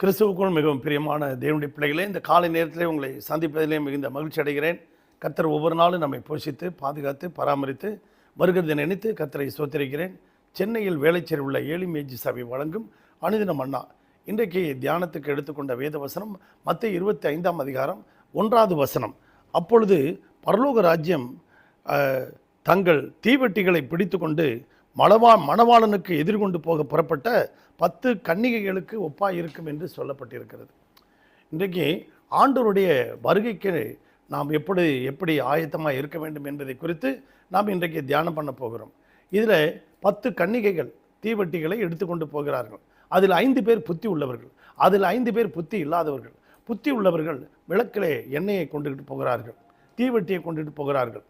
கிறிஸ்துவுக்குள் மிகவும் பிரியமான தேவனுடைய பிள்ளைகளே இந்த காலை நேரத்திலே உங்களை சந்திப்பதிலே மிகுந்த மகிழ்ச்சி அடைகிறேன். கத்தர் ஒவ்வொரு நாளும் நம்மை போஷித்து பாதுகாத்து பராமரித்து வருகிறதை நினைத்து கத்தரை சோத்திருக்கிறேன் சென்னையில் வேலைச்சேரி உள்ள ஏழிமேஜி சபை வழங்கும் அனுதினம் அண்ணா. இன்றைக்கு தியானத்துக்கு எடுத்துக்கொண்ட வேத வசனம் மற்ற இருபத்தி ஐந்தாம் அதிகாரம் ஒன்றாவது வசனம். அப்பொழுது பரலோக ராஜ்யம் தங்கள் தீவெட்டிகளை பிடித்துக்கொண்டு மலவா மணவாளனுக்கு எதிர்கொண்டு போக புறப்பட்ட பத்து கன்னிகைகளுக்கு ஒப்பாய் இருக்கும் என்று சொல்லப்பட்டிருக்கிறது. இன்றைக்கு ஆண்டவருடைய வருகைக்கு நாம் எப்படி எப்படி ஆயத்தமாக இருக்க வேண்டும் என்பதை குறித்து நாம் இன்றைக்கு தியானம் பண்ண போகிறோம். இதில் பத்து கன்னிகைகள் தீவெட்டிகளை எடுத்துக்கொண்டு போகிறார்கள். அதில் ஐந்து பேர் புத்தி உள்ளவர்கள். அதில் ஐந்து பேர் புத்தி இல்லாதவர்கள். புத்தி உள்ளவர்கள் விளக்கிலே எண்ணெயை கொண்டுகிட்டு போகிறார்கள். தீவெட்டியை கொண்டுகிட்டு போகிறார்கள்.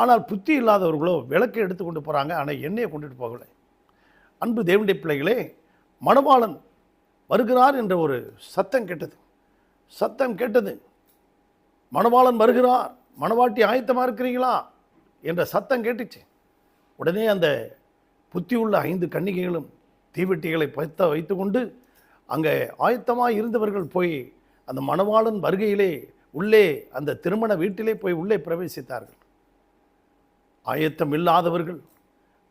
ஆனால் புத்தி இல்லாதவர்களோ விளக்கை எடுத்து கொண்டு போகிறாங்க ஆனால் எண்ணெயை கொண்டுட்டு போகலை. அன்பு தேவனுடைய பிள்ளைகளே மணவாளன் வருகிறார் என்ற ஒரு சத்தம் கேட்டது. சத்தம் கேட்டது. மணவாளன் வருகிறார். மணவாட்டி ஆயத்தமாக இருக்கிறீங்களா? என்ற சத்தம் கேட்டுச்சு. உடனே அந்த புத்தி உள்ள ஐந்து கன்னிகைகளும் தீவெட்டிகளை வைத்த வைத்துக்கொண்டு அங்கே ஆயத்தமாக இருந்தவர்கள் போய் அந்த மணவாளன் வருகையிலே உள்ளே அந்த திருமண வீட்டிலே போய் உள்ளே பிரவேசித்தார்கள். ஆயத்தம் இல்லாதவர்கள்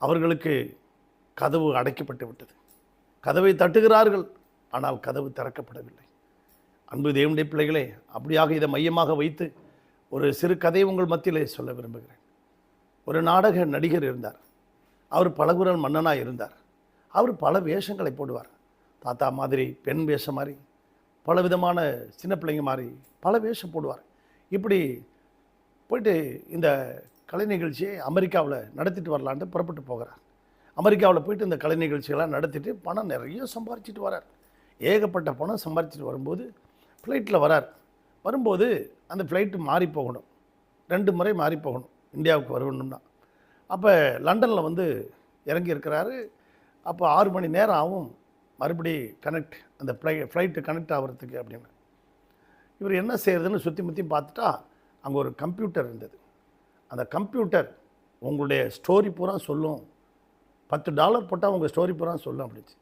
அவர்களுக்கு கதவு அடைக்கப்பட்டு விட்டது. கதவை தட்டுகிறார்கள் ஆனால் கதவு திறக்கப்படவில்லை. அன்பு தேவனுடைய பிள்ளைகளே அப்படியாக இதை மையமாக வைத்து ஒரு சிறு கதையை உங்கள் மத்தியிலே சொல்ல விரும்புகிறேன். ஒரு நாடக நடிகர் இருந்தார். அவர் பலகுரல் மன்னனாக இருந்தார். அவர் பல வேஷங்களை போடுவார். தாத்தா மாதிரி பெண் வேஷம் மாதிரி பல விதமான சின்ன பிள்ளைங்க மாதிரி பல வேஷம் போடுவார். இப்படி போயிட்டு இந்த கலை நிகழ்ச்சியை அமெரிக்காவில் நடத்திட்டு வரலான்ட்டு புறப்பட்டு போகிறார். அமெரிக்காவில் போயிட்டு இந்த கலை நிகழ்ச்சிகள்லாம் நடத்திட்டு பணம் நிறைய சம்பாரிச்சிட்டு வரார். ஏகப்பட்ட பணம் சம்பாரிச்சிட்டு வரும்போது ஃப்ளைட்டில் வரார். வரும்போது அந்த ஃப்ளைட்டு மாறி போகணும். ரெண்டு முறை மாறி போகணும். இந்தியாவுக்கு வரணும்னா. அப்போ லண்டனில் வந்து இறங்கி இருக்கிறாரு. அப்போ ஆறு மணி நேரம் ஆகும் மறுபடி கனெக்ட் அந்த ஃப்ளை ஃப்ளைட்டு கனெக்ட் ஆகிறதுக்கு அப்படின்னு. இவர் என்ன செய்கிறதுன்னு சுற்றி முற்றி பார்த்துட்டா அங்கே ஒரு கம்ப்யூட்டர் இருந்தது. அந்த கம்ப்யூட்டர் உங்களுடைய ஸ்டோரி பூரா சொல்லும். பத்து டாலர் போட்டால் உங்கள் ஸ்டோரி பூரா சொல்லும் அப்படிச்சு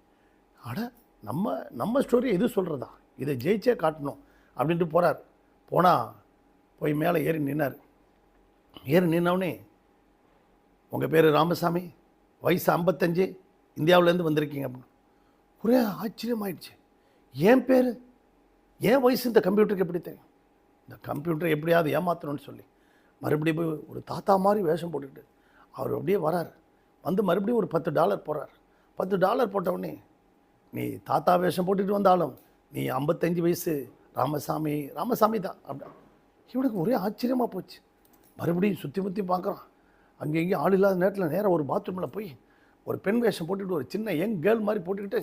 அட நம்ம நம்ம ஸ்டோரி எது சொல்கிறதா இதை ஜெயிச்சே காட்டணும் அப்படின்ட்டு போகிறார் போனால் போய் மேலே ஏறி நின்னார். ஏறி நின்னவுடனே உங்கள் பேர் ராமசாமி? வயசு ஐம்பத்தஞ்சு இந்தியாவிலேருந்து வந்திருக்கீங்க அப்படின்னு. ஒரே ஆச்சரியமாயிடுச்சு. ஏன் பேர்? ஏன் வயசு இந்த கம்ப்யூட்டருக்கு எப்படி தெரியும்? இந்த கம்ப்யூட்டரை எப்படியாவது ஏமாற்றணும்னு சொல்லி. மறுபடியும் போய் ஒரு தாத்தா மாதிரி வேஷம் போட்டுக்கிட்டு அவர் அப்படியே வரார். வந்து மறுபடியும் ஒரு பத்து டாலர் போடுறார். பத்து டாலர் போட்டவுடனே நீ தாத்தா வேஷம் போட்டுட்டு வந்தாலும் நீ ஐம்பத்தஞ்சு வயசு ராமசாமி ராமசாமி தான் அப்படி இவனுக்கு ஒரே ஆச்சரியமாக போச்சு. மறுபடியும் சுற்றி முற்றி பார்க்குறான் அங்கே இங்கேயும் ஆள் இல்லாத நேரத்தில் நேராக ஒரு பாத்ரூமில் போய் ஒரு பெண் வேஷம் போட்டுக்கிட்டு ஒரு சின்ன யங் கேர்ள் மாதிரி போட்டுக்கிட்டு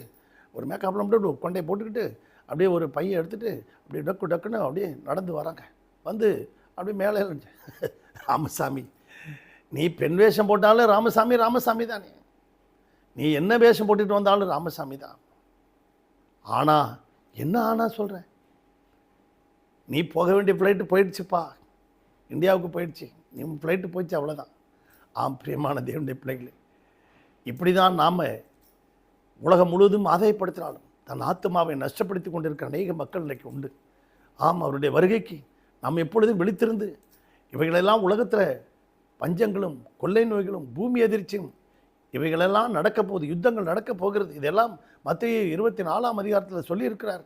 ஒரு மேக்கப்லாம் போட்டு ஒரு கொண்டையை போட்டுக்கிட்டு அப்படியே ஒரு பையன் எடுத்துகிட்டு அப்படியே டக்கு டக்குன்னு அப்படியே நடந்து வராங்க. வந்து அப்படியே மேலே இருந்துச்சு ராமசாமி நீ பெண் வேஷம் போட்டாலும் ராமசாமி ராமசாமி தானே. நீ என்ன வேஷம் போட்டுட்டு வந்தாலும் ராமசாமி தான். ஆனா என்ன ஆனா சொல்கிறேன் நீ போக வேண்டிய ஃப்ளைட்டு போயிடுச்சுப்பா. இந்தியாவுக்கு போயிடுச்சு. நீ ஃப்ளைட்டு போயிடுச்சு அவ்வளோதான் ஆம் பிரியமான தேவனுடைய பிள்ளைகளே இப்படி தான் நாம் உலகம் முழுவதும் ஆதாயப்படுத்தினாலும் தன் ஆத்மாவை நஷ்டப்படுத்தி கொண்டிருக்கிற அநேக மக்கள் இன்றைக்கு உண்டு. ஆம் அவருடைய வருகைக்கு நாம் எப்பொழுதும் விழித்திருந்து இவைகளெல்லாம் உலகத்தில் பஞ்சங்களும் கொள்ளை நோய்களும் பூமி அதிர்ச்சியும் இவைகளெல்லாம் நடக்க போகுது யுத்தங்கள் நடக்கப் போகிறது. இதெல்லாம் மத்திய இருபத்தி நாலாம் அதிகாரத்தில் சொல்லியிருக்கிறார்.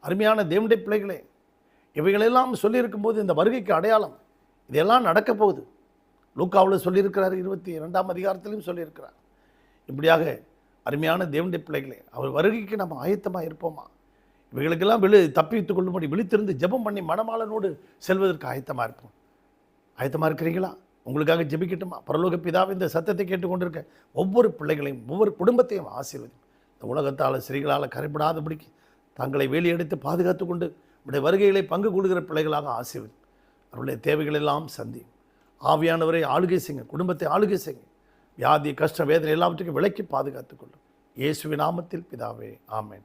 அருமையான தேவனுடைய பிள்ளைகளே இவைகளெல்லாம் சொல்லியிருக்கும் போது இந்த வருகைக்கு அடையாளம் இதெல்லாம் நடக்கப் போகுது. லூக்காவில் சொல்லியிருக்கிறார் இருபத்தி ரெண்டாம் அதிகாரத்திலையும் சொல்லியிருக்கிறார். இப்படியாக அருமையான தேவனுடைய பிள்ளைகளே அவர் வருகைக்கு நம்ம ஆயத்தமாக இருப்போமா இவைகளுக்கெல்லாம் விழு தப்பித்துக் கொள்ளும்படி விழித்திருந்து ஜெபம் பண்ணி மனமாளனோடு செல்வதற்கு ஆயத்தமாக இருப்போம். ஆயத்தமாக இருக்கிறீங்களா உங்களுக்காக ஜெபிக்கட்டுமா? பரலோக பிதாவை இந்த சத்தத்தை கேட்டுக்கொண்டிருக்க ஒவ்வொரு பிள்ளைகளையும் ஒவ்வொரு குடும்பத்தையும் ஆசீர்வதி இந்த உலகத்தால் ஸ்திரீகளால் கரைப்படாதபடிக்கு தங்களை வேலியெடுத்து பாதுகாத்து கொண்டு உடைய வருகைகளை பங்கு கொடுக்கிற பிள்ளைகளாக ஆசீர்வதி. அவருடைய தேவைகளெல்லாம் சந்தி. ஆவியானவரை ஆளுகை செய்யுங்க குடும்பத்தை ஆளுகை செய்யுங்க வியாதி கஷ்ட வேதனை எல்லாவற்றுக்கும் விலக்கி பாதுகாத்துக் கொள்ளும் இயேசுவின் நாமத்தில் பிதாவே ஆமேன்.